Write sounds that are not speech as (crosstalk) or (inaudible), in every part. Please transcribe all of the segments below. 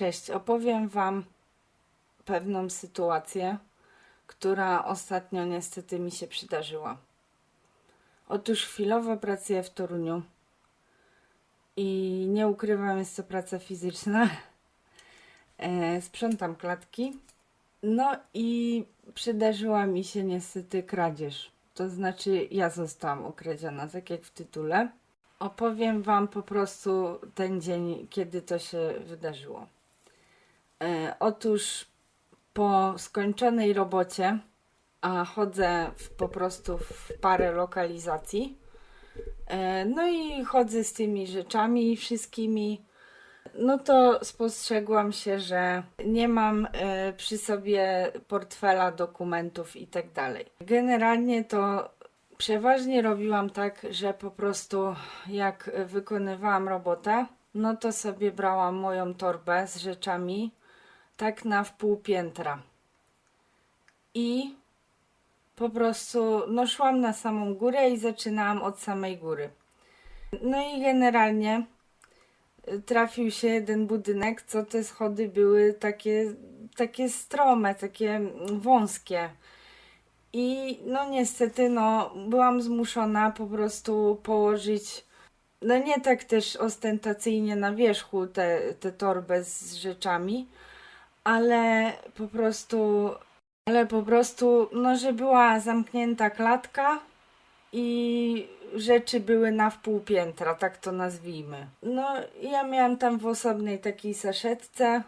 Cześć, opowiem Wam pewną sytuację, która ostatnio niestety mi się przydarzyła. Otóż chwilowo pracuję w Toruniu i nie ukrywam, jest to praca fizyczna. (laughs) E, sprzątam klatki. No i przydarzyła mi się niestety kradzież. To znaczy, ja zostałam okradziona, tak jak w tytule. Opowiem Wam po prostu ten dzień, kiedy to się wydarzyło. E, otóż po skończonej robocie, a chodzę w, po prostu w parę lokalizacji, e, no i chodzę z tymi rzeczami wszystkimi, no to spostrzegłam się, że nie mam e, przy sobie portfela, dokumentów i tak dalej. Generalnie to przeważnie robiłam tak, że po prostu jak wykonywałam robotę, no to sobie brałam moją torbę z rzeczami tak na wpół piętra. I po prostu no szłam na samą górę i zaczynałam od samej góry. No i generalnie y, trafił się jeden budynek, co te schody były takie, takie strome, takie wąskie. I no niestety, no byłam zmuszona po prostu położyć, no nie tak też ostentacyjnie na wierzchu tę te, te torbę z rzeczami, ale po prostu, ale po prostu, no że była zamknięta klatka i rzeczy były na wpół piętra, tak to nazwijmy. No ja miałam tam w osobnej takiej saszetce,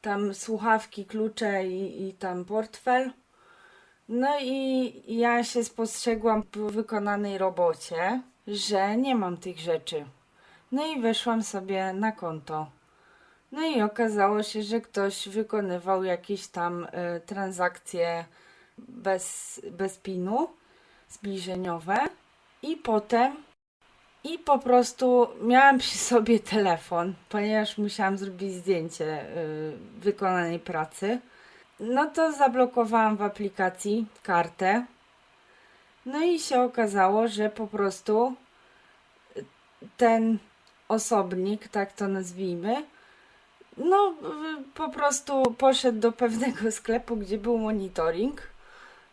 tam słuchawki, klucze i, i tam portfel. No i ja się spostrzegłam po wykonanej robocie, że nie mam tych rzeczy. No i weszłam sobie na konto. No i okazało się, że ktoś wykonywał jakieś tam y, transakcje bez, bez pinu, zbliżeniowe. I potem, i po prostu miałam przy sobie telefon, ponieważ musiałam zrobić zdjęcie y, wykonanej pracy. No to zablokowałam w aplikacji kartę. No i się okazało, że po prostu ten osobnik, tak to nazwijmy, no po prostu poszedł do pewnego (laughs) sklepu, gdzie był monitoring.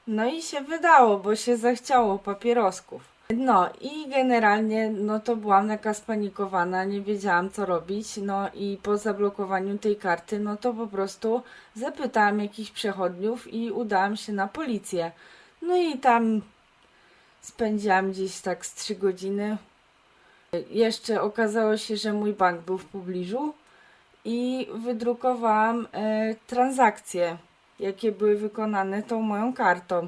No i się wydało, bo się zachciało papierosków. No i generalnie, no to byłam taka spanikowana, nie wiedziałam co robić, no i po zablokowaniu tej karty, no to po prostu zapytałam jakichś przechodniów i udałam się na policję. No i tam spędziłam gdzieś tak z 3 godziny. Jeszcze okazało się, że mój bank był w pobliżu i wydrukowałam e, transakcje, jakie były wykonane tą moją kartą.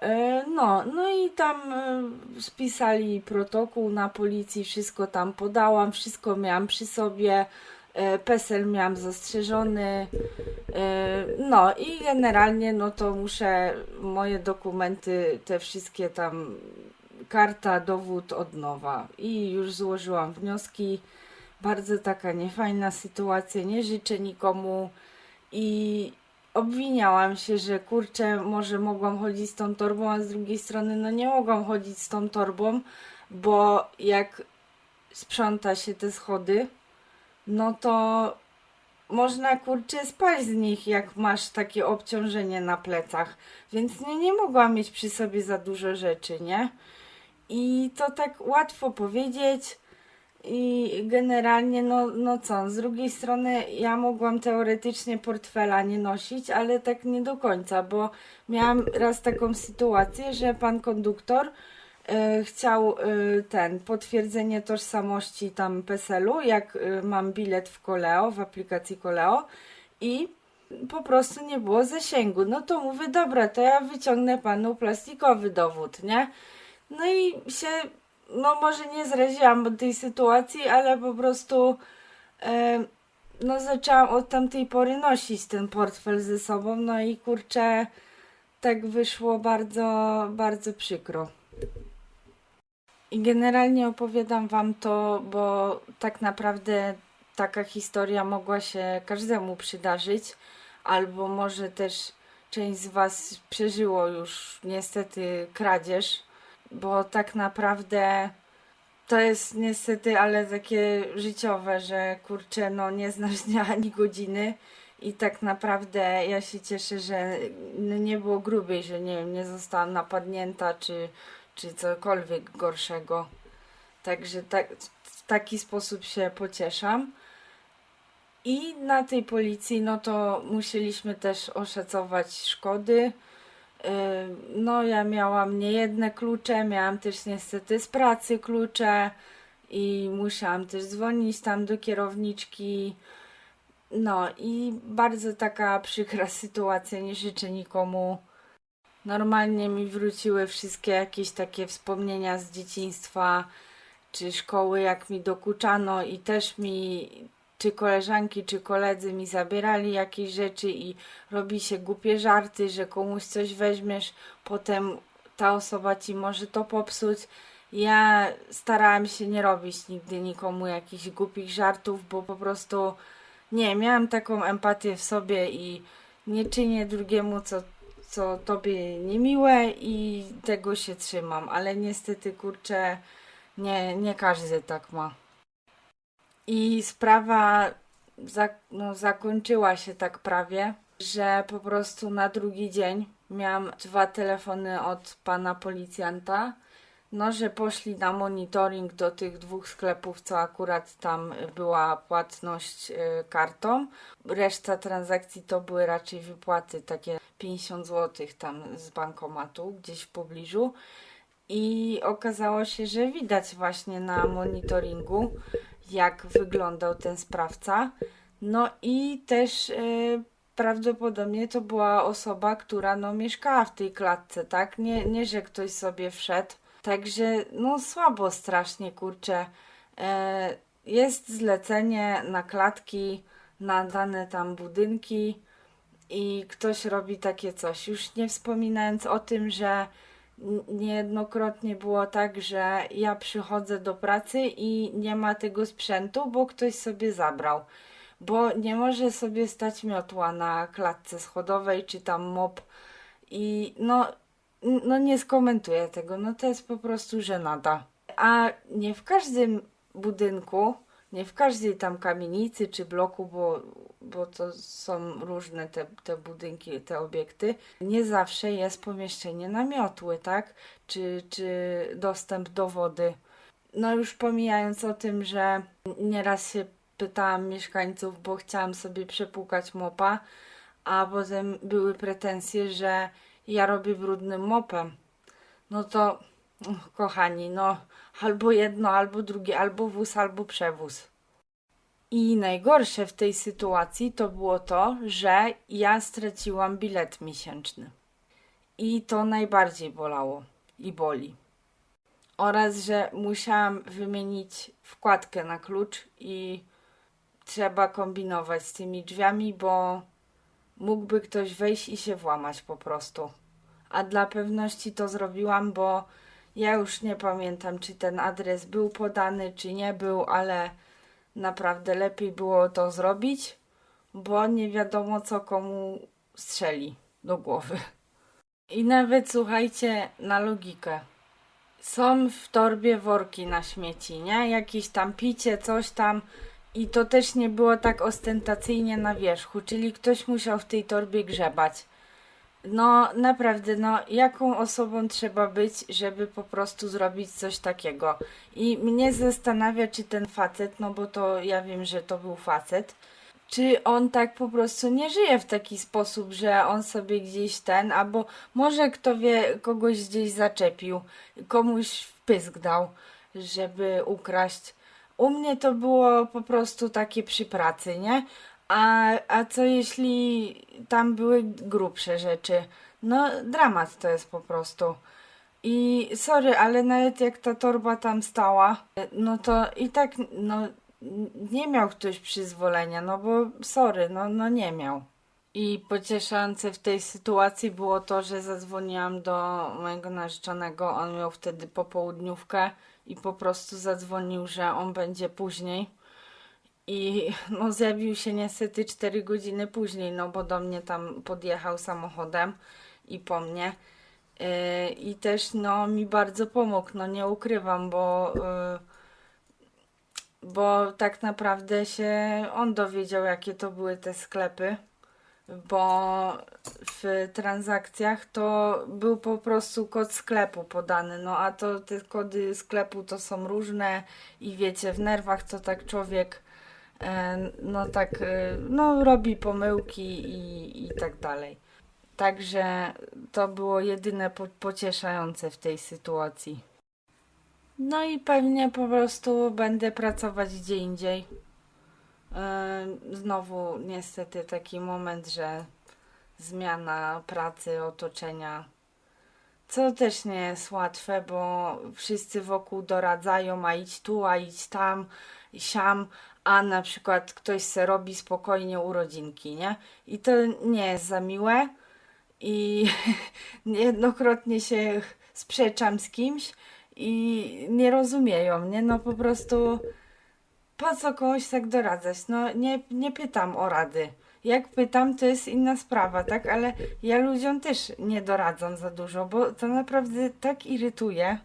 E, No, no i tam e, spisali protokół na policji, wszystko tam podałam, wszystko miałam przy sobie, e, PESEL miałam zastrzeżony, e, no i generalnie no to muszę moje dokumenty, te wszystkie tam, karta, dowód od nowa i już złożyłam wnioski, bardzo taka niefajna sytuacja, nie życzę nikomu i obwiniałam się, że kurczę, może mogłam chodzić z tą torbą, a z drugiej strony no nie mogłam chodzić z tą torbą, bo jak sprząta się te schody, no to można kurczę spać z nich, jak masz takie obciążenie na plecach. Więc nie, nie mogłam mieć przy sobie za dużo rzeczy, nie? I to tak łatwo powiedzieć. I generalnie, no, no co, z drugiej strony ja mogłam teoretycznie portfela nie nosić, ale tak nie do końca, bo miałam raz taką sytuację, że pan konduktor e, chciał e, ten potwierdzenie tożsamości tam PESEL-u, jak e, mam bilet w Koleo, w aplikacji Koleo i po prostu nie było zasięgu. No to mówię, dobra, to ja wyciągnę panu plastikowy dowód, nie? No i się, no może nie zraziłam tej sytuacji, ale po prostu e, no zaczęłam od tamtej pory nosić ten portfel ze sobą, no i kurczę, tak wyszło bardzo, bardzo przykro. I generalnie opowiadam Wam to, bo tak naprawdę taka historia mogła się każdemu przydarzyć, albo może też część z Was przeżyło już niestety kradzież, bo tak naprawdę to jest niestety, ale takie życiowe, że kurczę, no nie znasz dnia ani godziny i tak naprawdę ja się cieszę, że no, nie było grubiej, że nie nie zostałam napadnięta czy, czy cokolwiek gorszego. Także tak, w taki sposób się pocieszam. I na tej policji, no to musieliśmy też oszacować szkody. No, ja miałam niejedne klucze, miałam też niestety z pracy klucze i musiałam też dzwonić tam do kierowniczki. No i bardzo taka przykra (laughs) sytuacja, nie życzę nikomu. Normalnie mi wróciły wszystkie jakieś takie wspomnienia z dzieciństwa czy szkoły, jak mi dokuczano i też mi czy koleżanki, czy koledzy mi zabierali jakieś rzeczy i robi się głupie żarty, że komuś coś weźmiesz, potem ta osoba ci może to popsuć. Ja starałam się nie robić nigdy nikomu jakichś głupich żartów, bo po prostu nie, miałam taką empatię w sobie i nie czynię drugiemu, co, co tobie niemiłe i tego się trzymam, ale niestety, kurczę, nie, nie każdy tak ma. I sprawa no, zakończyła się tak prawie, że po prostu na drugi dzień miałam dwa telefony od pana policjanta. No, że poszli na monitoring do tych dwóch sklepów, co akurat tam była płatność y, kartą. Reszta transakcji to były raczej wypłaty takie 50 zł tam z bankomatu gdzieś w pobliżu. I okazało się, że widać właśnie na monitoringu, jak wyglądał ten sprawca. No i też e, prawdopodobnie to była osoba, która no, mieszkała w tej klatce, tak? Nie, nie że ktoś sobie wszedł. Także no słabo strasznie, kurczę. E, jest zlecenie na klatki, na dane tam budynki i ktoś robi takie coś. Już nie wspominając o tym, że niejednokrotnie było tak, że ja przychodzę do pracy i nie ma tego sprzętu, bo ktoś sobie zabrał. Bo nie może sobie stać miotła na klatce schodowej, czy tam mop. I no, no nie skomentuję tego, no to jest po prostu żenada. A nie w każdym budynku, nie w każdej tam kamienicy czy bloku, bo, bo to są różne te, te budynki, te obiekty, nie zawsze jest pomieszczenie na miotły, tak? Czy, czy dostęp do wody. No już pomijając o tym, że nieraz się pytałam mieszkańców, bo chciałam sobie przepłukać mopa, a potem były pretensje, że ja robię brudnym mopem. No to, och, kochani, no albo jedno, albo drugie, albo wóz, albo przewóz. I najgorsze w tej sytuacji to było to, że ja straciłam bilet miesięczny. I to najbardziej bolało i boli. Oraz, że musiałam wymienić wkładkę na klucz i trzeba kombinować z tymi drzwiami, bo mógłby ktoś wejść i się włamać po prostu. A dla pewności to zrobiłam, bo ja już nie pamiętam, czy ten adres był podany, czy nie był, ale naprawdę lepiej było to zrobić, bo nie wiadomo, co komu strzeli do głowy. I nawet słuchajcie na logikę. Są w torbie worki na śmieci, nie? Jakieś tam picie, coś tam. I to też nie było tak ostentacyjnie na wierzchu, czyli ktoś musiał w tej torbie grzebać. No naprawdę, no jaką osobą trzeba być, żeby po prostu zrobić coś takiego? I mnie zastanawia, czy ten facet, no bo to ja wiem, że to był facet, czy on tak po prostu nie żyje w taki sposób, że on sobie gdzieś ten, albo może kto wie, kogoś gdzieś zaczepił, komuś wpysk dał, żeby ukraść. U mnie to było po prostu takie przy pracy, nie? A, a co jeśli tam były grubsze rzeczy? No, dramat to jest po prostu. I sorry, ale nawet jak ta torba tam stała, no to i tak, no, nie miał ktoś przyzwolenia, no bo sorry, no, no nie miał. I pocieszające w tej sytuacji było to, że zadzwoniłam do mojego narzeczonego, on miał wtedy popołudniówkę i po prostu zadzwonił, że on będzie później. I no, zjawił się niestety 4 godziny później, no bo do mnie tam podjechał samochodem i po mnie. Yy, I też no mi bardzo pomógł, no nie ukrywam, bo yy, bo tak naprawdę się on dowiedział, jakie to były te sklepy, bo w transakcjach to był po prostu kod sklepu podany, no a to te kody sklepu to są różne i wiecie, w nerwach to tak człowiek no tak, e, no robi pomyłki i, i tak dalej. Także to było jedyne po, pocieszające w tej sytuacji. No i pewnie po prostu będę pracować gdzie indziej. E, Znowu niestety taki moment, że zmiana pracy, otoczenia, co też nie jest łatwe, bo wszyscy wokół doradzają, a idź tu, a idź tam, siam, a na przykład ktoś se robi spokojnie urodzinki, nie? I to nie jest za miłe i (laughs) niejednokrotnie się sprzeczam z kimś i nie rozumieją, nie? No po prostu po co komuś tak doradzać? No nie, nie pytam o rady. Jak pytam, to jest inna sprawa, tak? Ale ja ludziom też nie doradzam za dużo, bo to naprawdę tak irytuje.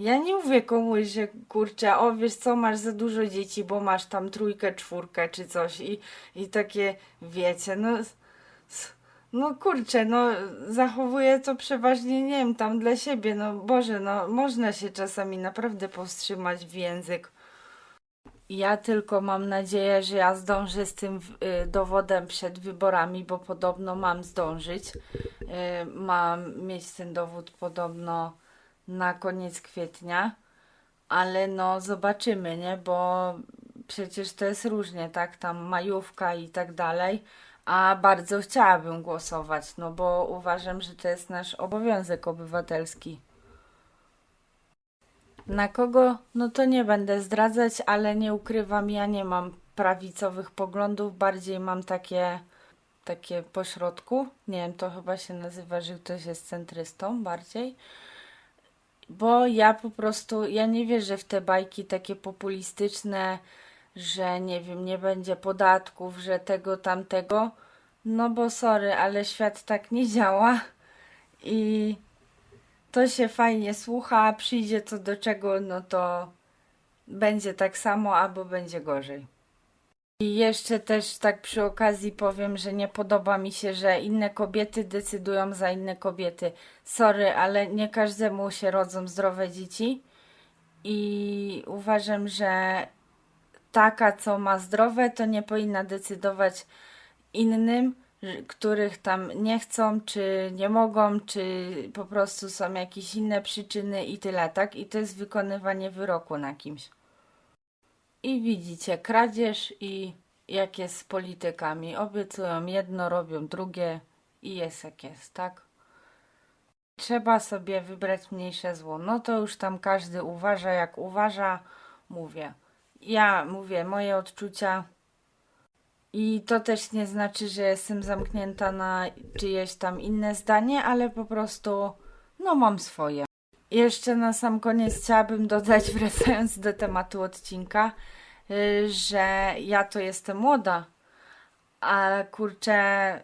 Ja nie mówię komuś, że kurczę, o wiesz co, masz za dużo dzieci, bo masz tam trójkę, czwórkę czy coś i, i takie, wiecie, no... No kurczę, no zachowuję to przeważnie, nie wiem, tam dla siebie, no Boże, no można się czasami naprawdę powstrzymać w język. Ja tylko mam nadzieję, że ja zdążę z tym y, dowodem przed wyborami, bo podobno mam zdążyć. Y, mam mieć ten dowód podobno na koniec kwietnia, ale no zobaczymy, nie? Bo przecież to jest różnie, tak? Tam majówka i tak dalej. A bardzo chciałabym głosować, no bo uważam, że to jest nasz obowiązek obywatelski. Na kogo? No to nie będę zdradzać, ale nie ukrywam, ja nie mam prawicowych poglądów, bardziej mam takie, takie pośrodku. Nie wiem, to chyba się nazywa, że ktoś jest centrystą bardziej. Bo ja po prostu, ja nie wierzę w te bajki takie populistyczne, że nie wiem, nie będzie podatków, że tego, tamtego. No bo sorry, ale świat tak nie działa i to się fajnie słucha, przyjdzie to do czego, no to będzie tak samo albo będzie gorzej. I jeszcze też tak przy okazji powiem, że nie podoba mi się, że inne kobiety decydują za inne kobiety. Sorry, ale nie każdemu się rodzą zdrowe dzieci i uważam, że taka, co ma zdrowe, to nie powinna decydować innym, których tam nie chcą, czy nie mogą, czy po prostu są jakieś inne przyczyny i tyle, tak? I to jest wykonywanie wyroku na kimś. I widzicie, kradzież i jak jest z politykami. Obiecują jedno, robią drugie i jest jak jest, tak? Trzeba sobie wybrać mniejsze zło. No to już tam każdy uważa jak uważa, mówię. Ja mówię moje odczucia i to też nie znaczy, że jestem zamknięta na czyjeś tam inne zdanie, ale po prostu no mam swoje. Jeszcze na sam koniec chciałabym dodać, (laughs) wracając do tematu odcinka, y, że ja to jestem młoda, a kurczę,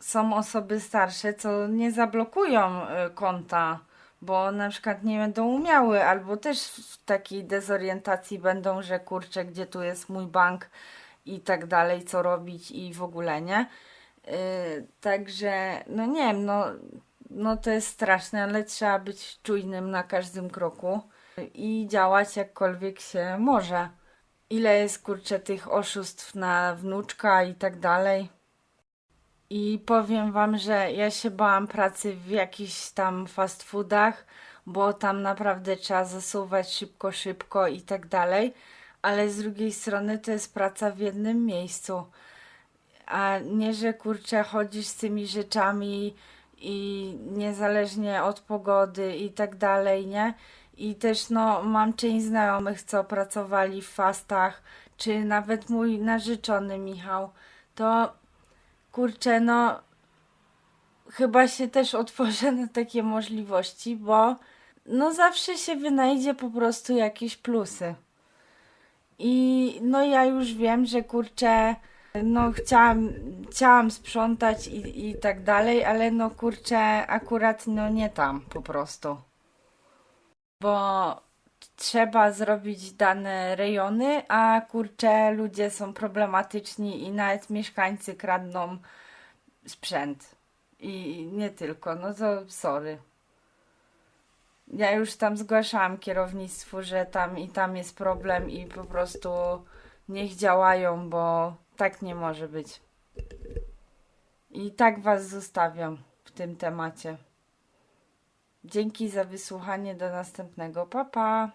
są osoby starsze, co nie zablokują y, konta, bo na przykład nie będą umiały, albo też w takiej dezorientacji będą, że kurczę, gdzie tu jest mój bank i tak dalej, co robić i w ogóle nie. Yy, także, no nie wiem, no, no to jest straszne, ale trzeba być czujnym na każdym kroku i działać jakkolwiek się może. Ile jest kurczę tych oszustw na wnuczka i tak dalej. I powiem wam, że ja się bałam pracy w jakichś tam fast foodach, bo tam naprawdę trzeba zasuwać szybko, szybko i tak dalej. Ale z drugiej strony to jest praca w jednym miejscu. A nie, że kurczę chodzisz z tymi rzeczami i niezależnie od pogody i tak dalej, nie? I też no mam część znajomych, co pracowali w fastach, czy nawet mój narzeczony Michał, to kurczę, no chyba się też otworzę na takie możliwości, bo no zawsze się wynajdzie po prostu jakieś plusy. I no ja już wiem, że kurczę, no chciałam, chciałam sprzątać i, i tak dalej, ale no kurczę, akurat no nie tam po prostu. Bo trzeba zrobić dane rejony, a kurczę, ludzie są problematyczni i nawet mieszkańcy kradną sprzęt. I nie tylko, no to sorry. Ja już tam zgłaszałam kierownictwu, że tam i tam jest problem i po prostu niech działają, bo tak nie może być. I tak was zostawiam w tym temacie. Dzięki za wysłuchanie. Do następnego. Pa, pa.